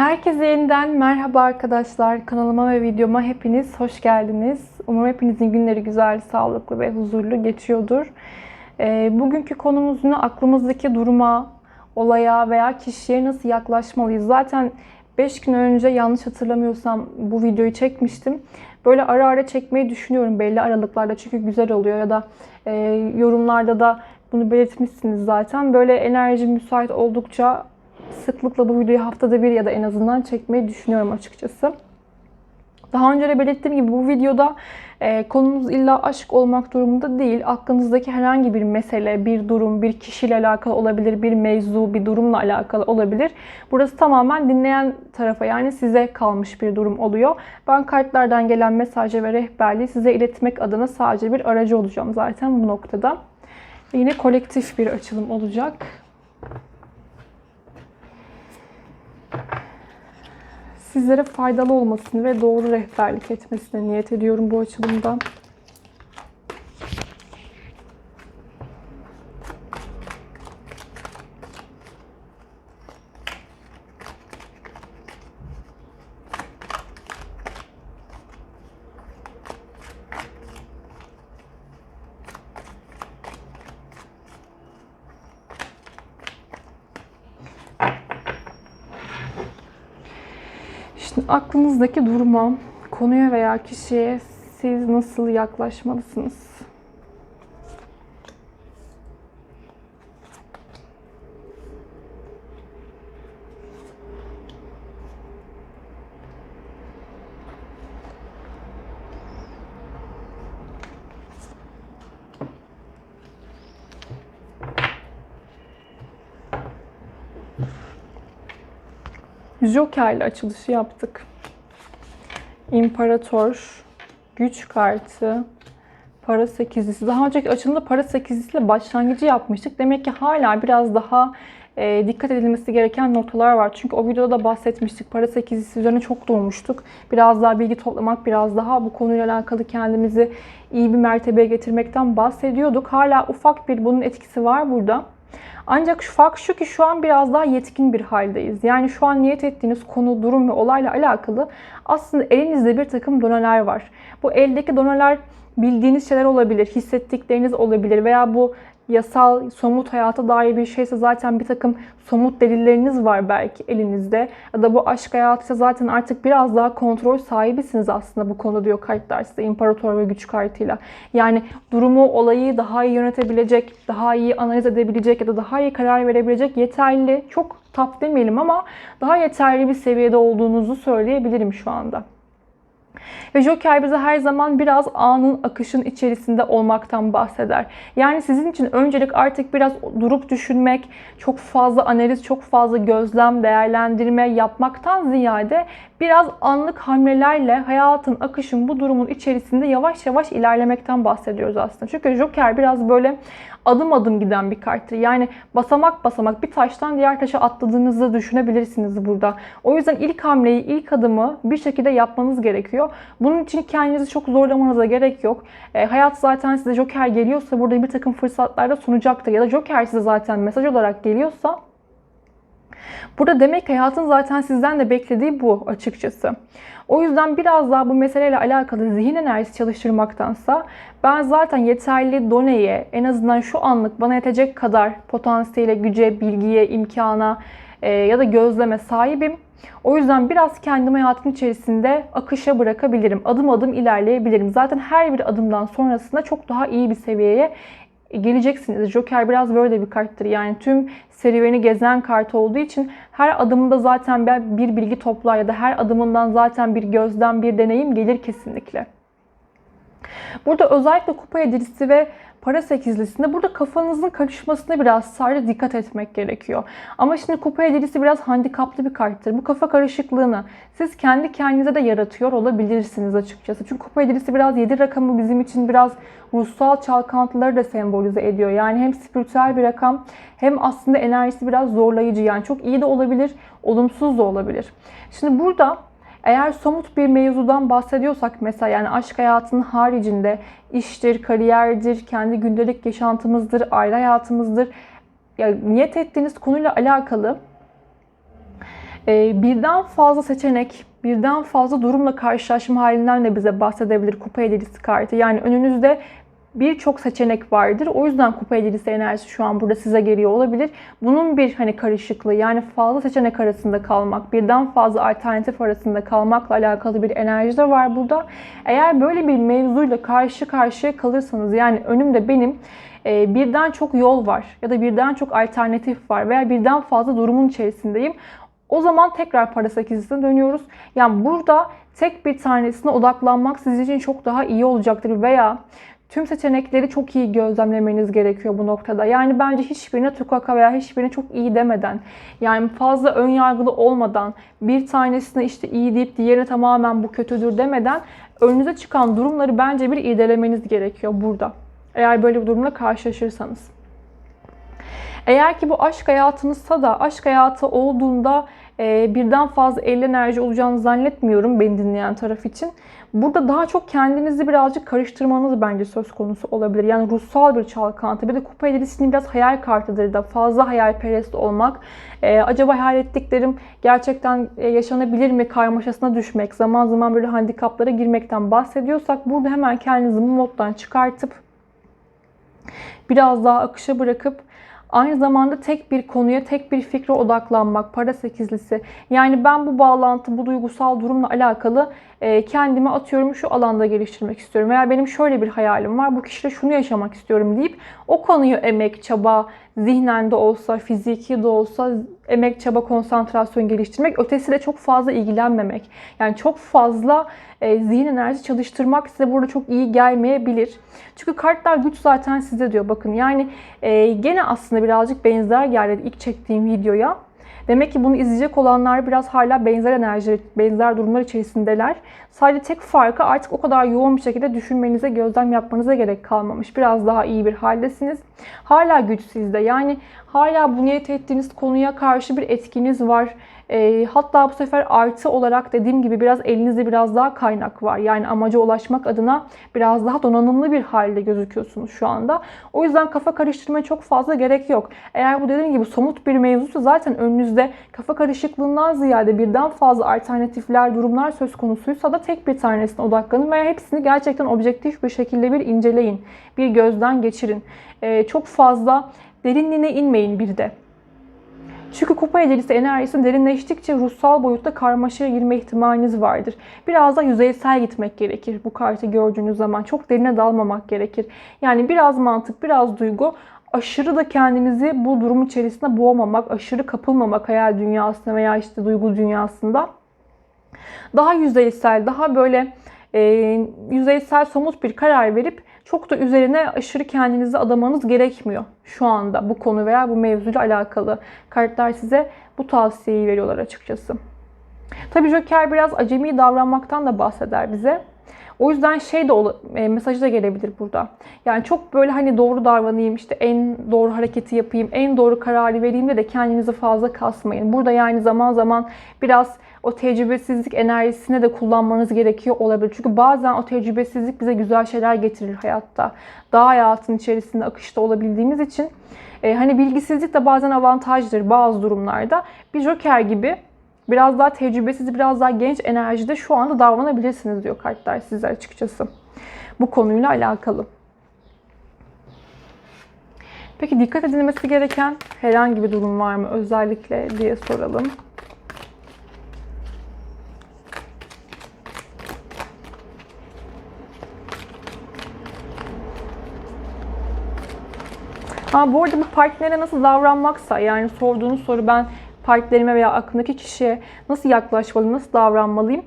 Herkese yeniden merhaba arkadaşlar. Kanalıma ve videoma hepiniz hoş geldiniz. Umarım hepinizin günleri güzel, sağlıklı ve huzurlu geçiyordur. Ee, bugünkü konumuz yine aklımızdaki duruma, olaya veya kişiye nasıl yaklaşmalıyız? Zaten 5 gün önce yanlış hatırlamıyorsam bu videoyu çekmiştim. Böyle ara ara çekmeyi düşünüyorum belli aralıklarda çünkü güzel oluyor ya da e, yorumlarda da bunu belirtmişsiniz zaten. Böyle enerji müsait oldukça sıklıkla bu videoyu haftada bir ya da en azından çekmeyi düşünüyorum açıkçası. Daha önce de belirttiğim gibi bu videoda e, konumuz illa aşk olmak durumunda değil. Aklınızdaki herhangi bir mesele, bir durum, bir kişiyle alakalı olabilir, bir mevzu, bir durumla alakalı olabilir. Burası tamamen dinleyen tarafa yani size kalmış bir durum oluyor. Ben kartlardan gelen mesajı ve rehberliği size iletmek adına sadece bir aracı olacağım zaten bu noktada. Yine kolektif bir açılım olacak. Sizlere faydalı olmasını ve doğru rehberlik etmesine niyet ediyorum bu açılımda. Şimdi aklınızdaki duruma, konuya veya kişiye siz nasıl yaklaşmalısınız? Joker'le açılışı yaptık. İmparator, güç kartı, para sekizlisi. Daha önceki açılımda para sekizlisiyle başlangıcı yapmıştık. Demek ki hala biraz daha e, dikkat edilmesi gereken noktalar var. Çünkü o videoda da bahsetmiştik. Para sekizlisi üzerine çok durmuştuk. Biraz daha bilgi toplamak, biraz daha bu konuyla alakalı kendimizi iyi bir mertebeye getirmekten bahsediyorduk. Hala ufak bir bunun etkisi var burada. Ancak şu fark şu ki şu an biraz daha yetkin bir haldeyiz. Yani şu an niyet ettiğiniz konu, durum ve olayla alakalı aslında elinizde bir takım doneler var. Bu eldeki doneler bildiğiniz şeyler olabilir, hissettikleriniz olabilir veya bu yasal, somut hayata dair bir şeyse zaten bir takım somut delilleriniz var belki elinizde. Ya da bu aşk hayatıysa zaten artık biraz daha kontrol sahibisiniz aslında bu konu diyor kartlar size imparator ve güç kartıyla. Yani durumu, olayı daha iyi yönetebilecek, daha iyi analiz edebilecek ya da daha iyi karar verebilecek yeterli, çok tap demeyelim ama daha yeterli bir seviyede olduğunuzu söyleyebilirim şu anda. Ve Joker bize her zaman biraz anın akışın içerisinde olmaktan bahseder. Yani sizin için öncelik artık biraz durup düşünmek, çok fazla analiz, çok fazla gözlem, değerlendirme yapmaktan ziyade biraz anlık hamlelerle hayatın, akışın bu durumun içerisinde yavaş yavaş ilerlemekten bahsediyoruz aslında. Çünkü Joker biraz böyle adım adım giden bir karttır. Yani basamak basamak bir taştan diğer taşa atladığınızı düşünebilirsiniz burada. O yüzden ilk hamleyi, ilk adımı bir şekilde yapmanız gerekiyor. Bunun için kendinizi çok zorlamanıza gerek yok. E, hayat zaten size Joker geliyorsa burada bir takım fırsatlar da sunacaktır. Ya da Joker size zaten mesaj olarak geliyorsa Burada demek hayatın zaten sizden de beklediği bu açıkçası. O yüzden biraz daha bu meseleyle alakalı zihin enerjisi çalıştırmaktansa ben zaten yeterli doneye en azından şu anlık bana yetecek kadar potansiyele, güce, bilgiye, imkana e, ya da gözleme sahibim. O yüzden biraz kendimi hayatın içerisinde akışa bırakabilirim. Adım adım ilerleyebilirim. Zaten her bir adımdan sonrasında çok daha iyi bir seviyeye geleceksiniz. Joker biraz böyle bir karttır. Yani tüm serüveni gezen kart olduğu için her adımında zaten bir bilgi toplar ya da her adımından zaten bir gözden bir deneyim gelir kesinlikle. Burada özellikle kupa yedilisi ve para sekizlisinde burada kafanızın karışmasına biraz sadece dikkat etmek gerekiyor. Ama şimdi kupa yedilisi biraz handikaplı bir karttır. Bu kafa karışıklığını siz kendi kendinize de yaratıyor olabilirsiniz açıkçası. Çünkü kupa yedilisi biraz yedi rakamı bizim için biraz ruhsal çalkantıları da sembolize ediyor. Yani hem spiritüel bir rakam hem aslında enerjisi biraz zorlayıcı. Yani çok iyi de olabilir, olumsuz da olabilir. Şimdi burada eğer somut bir mevzudan bahsediyorsak mesela yani aşk hayatının haricinde iştir, kariyerdir, kendi gündelik yaşantımızdır, aile hayatımızdır. Ya, niyet ettiğiniz konuyla alakalı Ee, birden fazla seçenek, birden fazla durumla karşılaşma halinden de bize bahsedebilir kupa yedilisi kartı. Yani önünüzde birçok seçenek vardır. O yüzden kupa yedilisi enerjisi şu an burada size geliyor olabilir. Bunun bir hani karışıklığı yani fazla seçenek arasında kalmak, birden fazla alternatif arasında kalmakla alakalı bir enerji de var burada. Eğer böyle bir mevzuyla karşı karşıya kalırsanız yani önümde benim e, birden çok yol var ya da birden çok alternatif var veya birden fazla durumun içerisindeyim. O zaman tekrar para sekizisine dönüyoruz. Yani burada tek bir tanesine odaklanmak sizin için çok daha iyi olacaktır veya tüm seçenekleri çok iyi gözlemlemeniz gerekiyor bu noktada. Yani bence hiçbirine tukaka veya hiçbirine çok iyi demeden, yani fazla ön yargılı olmadan, bir tanesine işte iyi deyip diğerine tamamen bu kötüdür demeden önünüze çıkan durumları bence bir irdelemeniz gerekiyor burada. Eğer böyle bir durumla karşılaşırsanız. Eğer ki bu aşk hayatınızsa da aşk hayatı olduğunda e, birden fazla el enerji olacağını zannetmiyorum beni dinleyen taraf için. Burada daha çok kendinizi birazcık karıştırmanız bence söz konusu olabilir. Yani ruhsal bir çalkantı. Bir de kupa yedilisinin biraz hayal kartıdır da fazla hayalperest olmak. E, acaba hayal ettiklerim gerçekten e, yaşanabilir mi karmaşasına düşmek, zaman zaman böyle handikaplara girmekten bahsediyorsak burada hemen kendinizi bu moddan çıkartıp biraz daha akışa bırakıp Aynı zamanda tek bir konuya, tek bir fikre odaklanmak, para sekizlisi. Yani ben bu bağlantı, bu duygusal durumla alakalı e, kendimi atıyorum şu alanda geliştirmek istiyorum. Veya benim şöyle bir hayalim var, bu kişiyle şunu yaşamak istiyorum deyip o konuyu emek, çaba, zihnen de olsa, fiziki de olsa emek, çaba, konsantrasyon geliştirmek. Ötesiyle çok fazla ilgilenmemek. Yani çok fazla e, zihin enerji çalıştırmak size burada çok iyi gelmeyebilir. Çünkü kartlar güç zaten size diyor. Bakın yani e, gene aslında birazcık benzer geldi ilk çektiğim videoya. Demek ki bunu izleyecek olanlar biraz hala benzer enerji, benzer durumlar içerisindeler. Sadece tek farkı artık o kadar yoğun bir şekilde düşünmenize, gözlem yapmanıza gerek kalmamış. Biraz daha iyi bir haldesiniz. Hala güç sizde. Yani hala bu niyet ettiğiniz konuya karşı bir etkiniz var. E, hatta bu sefer artı olarak dediğim gibi biraz elinizde biraz daha kaynak var. Yani amaca ulaşmak adına biraz daha donanımlı bir halde gözüküyorsunuz şu anda. O yüzden kafa karıştırmaya çok fazla gerek yok. Eğer bu dediğim gibi somut bir mevzusu zaten önünüzde kafa karışıklığından ziyade birden fazla alternatifler, durumlar söz konusuysa da tek bir tanesine odaklanın veya hepsini gerçekten objektif bir şekilde bir inceleyin. Bir gözden geçirin. E, çok fazla derinliğine inmeyin bir de. Çünkü kupa ecelisi enerjisi derinleştikçe ruhsal boyutta karmaşaya girme ihtimaliniz vardır. Biraz da yüzeysel gitmek gerekir bu kartı gördüğünüz zaman. Çok derine dalmamak gerekir. Yani biraz mantık, biraz duygu, aşırı da kendinizi bu durum içerisinde boğmamak, aşırı kapılmamak hayal dünyasında veya işte duygu dünyasında. Daha yüzeysel, daha böyle e, yüzeysel somut bir karar verip çok da üzerine aşırı kendinizi adamanız gerekmiyor şu anda bu konu veya bu mevzuyla alakalı. Kartlar size bu tavsiyeyi veriyorlar açıkçası. Tabii Joker biraz acemi davranmaktan da bahseder bize. O yüzden şey de e, mesajı da gelebilir burada. Yani çok böyle hani doğru davranayım, işte en doğru hareketi yapayım, en doğru kararı vereyim de de kendinizi fazla kasmayın. Burada yani zaman zaman biraz o tecrübesizlik enerjisine de kullanmanız gerekiyor olabilir. Çünkü bazen o tecrübesizlik bize güzel şeyler getirir hayatta. Daha hayatın içerisinde akışta olabildiğimiz için e, hani bilgisizlik de bazen avantajdır bazı durumlarda. Bir joker gibi biraz daha tecrübesiz, biraz daha genç enerjide şu anda davranabilirsiniz diyor kartlar size açıkçası. Bu konuyla alakalı. Peki dikkat edilmesi gereken herhangi bir durum var mı özellikle diye soralım. Ha, bu arada bu partnere nasıl davranmaksa yani sorduğunuz soru ben partnerime veya aklındaki kişiye nasıl yaklaşmalıyım, nasıl davranmalıyım?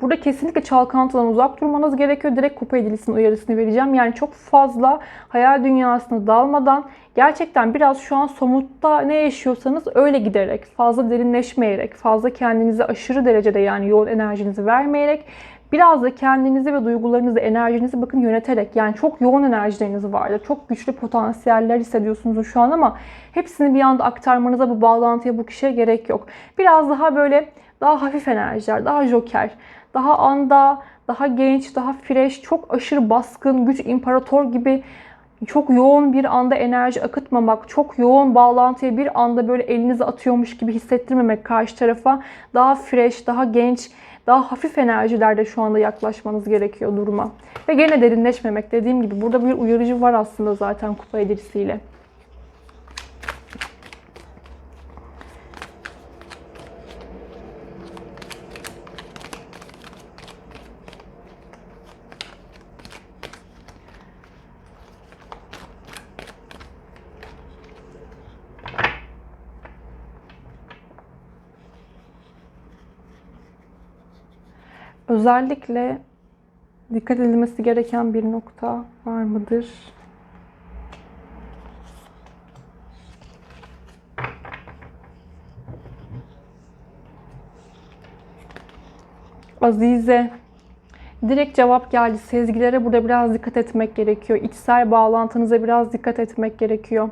Burada kesinlikle çalkantıdan uzak durmanız gerekiyor. Direkt kupa edilisinin uyarısını vereceğim. Yani çok fazla hayal dünyasına dalmadan gerçekten biraz şu an somutta ne yaşıyorsanız öyle giderek, fazla derinleşmeyerek, fazla kendinizi aşırı derecede yani yoğun enerjinizi vermeyerek Biraz da kendinizi ve duygularınızı, enerjinizi bakın yöneterek yani çok yoğun enerjileriniz vardır. Çok güçlü potansiyeller hissediyorsunuz şu an ama hepsini bir anda aktarmanıza bu bağlantıya bu kişiye gerek yok. Biraz daha böyle daha hafif enerjiler, daha joker, daha anda, daha genç, daha fresh, çok aşırı baskın, güç imparator gibi çok yoğun bir anda enerji akıtmamak, çok yoğun bağlantıya bir anda böyle elinizi atıyormuş gibi hissettirmemek karşı tarafa daha fresh, daha genç, daha hafif enerjilerde şu anda yaklaşmanız gerekiyor duruma. Ve gene derinleşmemek dediğim gibi burada bir uyarıcı var aslında zaten kupa edilisiyle. Özellikle dikkat edilmesi gereken bir nokta var mıdır? Azize. Direkt cevap geldi. Sezgilere burada biraz dikkat etmek gerekiyor. İçsel bağlantınıza biraz dikkat etmek gerekiyor.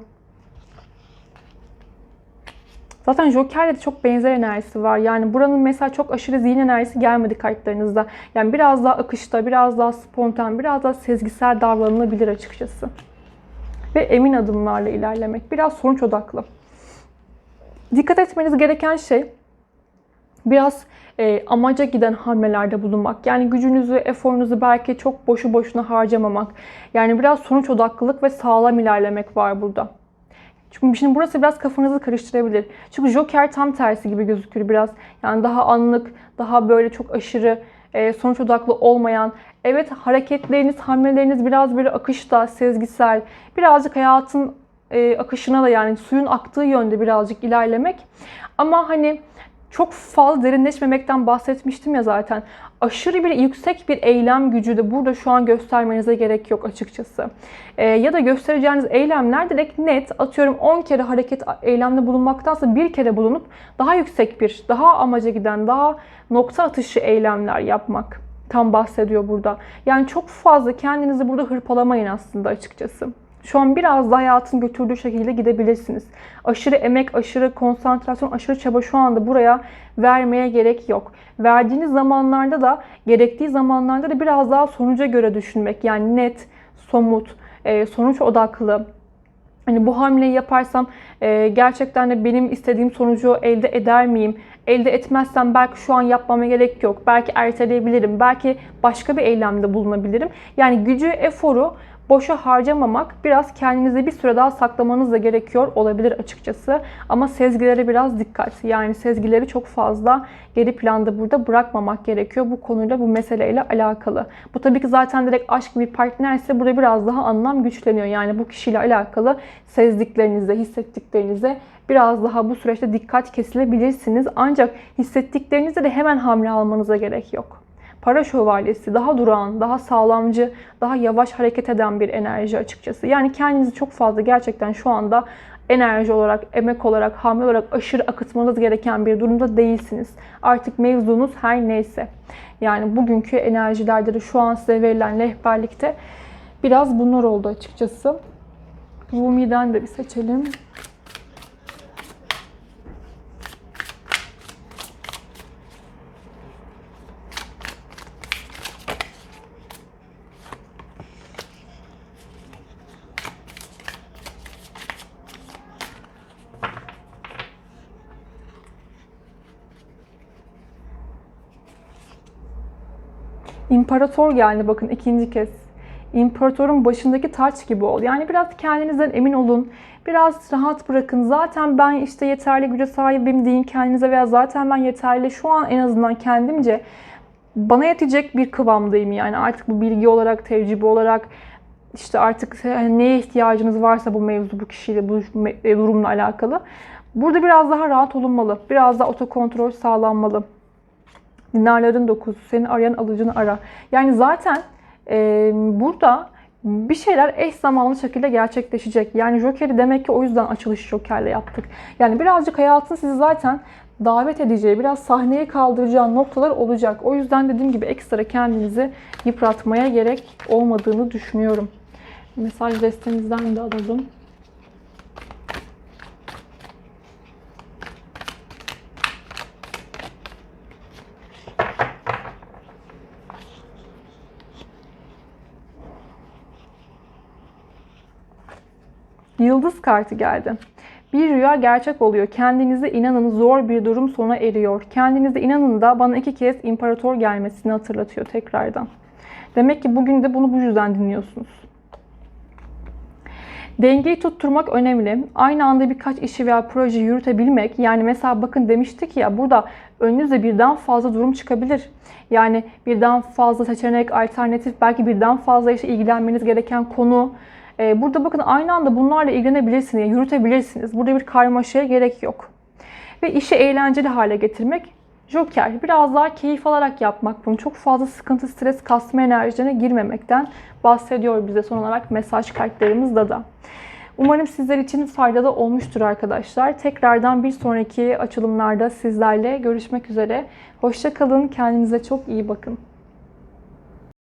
Zaten Joker'le de çok benzer enerjisi var. Yani buranın mesela çok aşırı zihin enerjisi gelmedi kartlarınızda. Yani biraz daha akışta, biraz daha spontan, biraz daha sezgisel davranılabilir açıkçası. Ve emin adımlarla ilerlemek. Biraz sonuç odaklı. Dikkat etmeniz gereken şey biraz e, amaca giden hamlelerde bulunmak. Yani gücünüzü, eforunuzu belki çok boşu boşuna harcamamak. Yani biraz sonuç odaklılık ve sağlam ilerlemek var burada. Çünkü şimdi burası biraz kafanızı karıştırabilir. Çünkü Joker tam tersi gibi gözükür biraz. Yani daha anlık, daha böyle çok aşırı e, sonuç odaklı olmayan, evet hareketleriniz, hamleleriniz biraz böyle akışta, sezgisel, birazcık hayatın e, akışına da yani suyun aktığı yönde birazcık ilerlemek. Ama hani çok fazla derinleşmemekten bahsetmiştim ya zaten. Aşırı bir yüksek bir eylem gücü de burada şu an göstermenize gerek yok açıkçası. Ee, ya da göstereceğiniz eylemler direkt net atıyorum 10 kere hareket eylemde bulunmaktansa bir kere bulunup daha yüksek bir, daha amaca giden, daha nokta atışı eylemler yapmak tam bahsediyor burada. Yani çok fazla kendinizi burada hırpalamayın aslında açıkçası. Şu an biraz da hayatın götürdüğü şekilde gidebilirsiniz. Aşırı emek, aşırı konsantrasyon, aşırı çaba şu anda buraya vermeye gerek yok. Verdiğiniz zamanlarda da, gerektiği zamanlarda da biraz daha sonuca göre düşünmek. Yani net, somut, e, sonuç odaklı, Hani bu hamleyi yaparsam e, gerçekten de benim istediğim sonucu elde eder miyim? Elde etmezsem belki şu an yapmama gerek yok. Belki erteleyebilirim. Belki başka bir eylemde bulunabilirim. Yani gücü, eforu boşa harcamamak, biraz kendinizi bir süre daha saklamanız da gerekiyor olabilir açıkçası. Ama sezgilere biraz dikkat. Yani sezgileri çok fazla geri planda burada bırakmamak gerekiyor. Bu konuyla, bu meseleyle alakalı. Bu tabii ki zaten direkt aşk bir partnerse burada biraz daha anlam güçleniyor. Yani bu kişiyle alakalı sezdiklerinize, hissettiklerinize biraz daha bu süreçte dikkat kesilebilirsiniz. Ancak hissettiklerinizde de hemen hamle almanıza gerek yok para şövalyesi daha durağan, daha sağlamcı, daha yavaş hareket eden bir enerji açıkçası. Yani kendinizi çok fazla gerçekten şu anda enerji olarak, emek olarak, hamle olarak aşırı akıtmanız gereken bir durumda değilsiniz. Artık mevzunuz her neyse. Yani bugünkü enerjilerde de şu an size verilen rehberlikte biraz bunlar oldu açıkçası. Rumi'den de bir seçelim. İmparator geldi bakın ikinci kez. İmparatorun başındaki taç gibi ol. Yani biraz kendinizden emin olun. Biraz rahat bırakın. Zaten ben işte yeterli güce sahibim deyin kendinize veya zaten ben yeterli şu an en azından kendimce bana yetecek bir kıvamdayım yani artık bu bilgi olarak, tecrübe olarak işte artık neye ihtiyacınız varsa bu mevzu, bu kişiyle, bu durumla alakalı. Burada biraz daha rahat olunmalı. Biraz daha otokontrol sağlanmalı. Dinarların dokuzu, seni arayan alıcını ara. Yani zaten e, burada bir şeyler eş zamanlı şekilde gerçekleşecek. Yani Joker'i demek ki o yüzden açılış Joker'le yaptık. Yani birazcık hayatın sizi zaten davet edeceği, biraz sahneye kaldıracağı noktalar olacak. O yüzden dediğim gibi ekstra kendinizi yıpratmaya gerek olmadığını düşünüyorum. Mesaj destemizden de alalım. Yıldız kartı geldi. Bir rüya gerçek oluyor. Kendinize inanın zor bir durum sona eriyor. Kendinize inanın da bana iki kez imparator gelmesini hatırlatıyor tekrardan. Demek ki bugün de bunu bu yüzden dinliyorsunuz. Dengeyi tutturmak önemli. Aynı anda birkaç işi veya proje yürütebilmek. Yani mesela bakın demiştik ya burada önünüzde birden fazla durum çıkabilir. Yani birden fazla seçenek, alternatif, belki birden fazla işte ilgilenmeniz gereken konu. Ee, burada bakın aynı anda bunlarla ilgilenebilirsiniz, yürütebilirsiniz. Burada bir karmaşaya gerek yok. Ve işi eğlenceli hale getirmek Joker biraz daha keyif alarak yapmak bunu. Çok fazla sıkıntı, stres, kasma enerjilerine girmemekten bahsediyor bize son olarak mesaj kartlarımızda da. Umarım sizler için faydalı olmuştur arkadaşlar. Tekrardan bir sonraki açılımlarda sizlerle görüşmek üzere. Hoşçakalın, kendinize çok iyi bakın.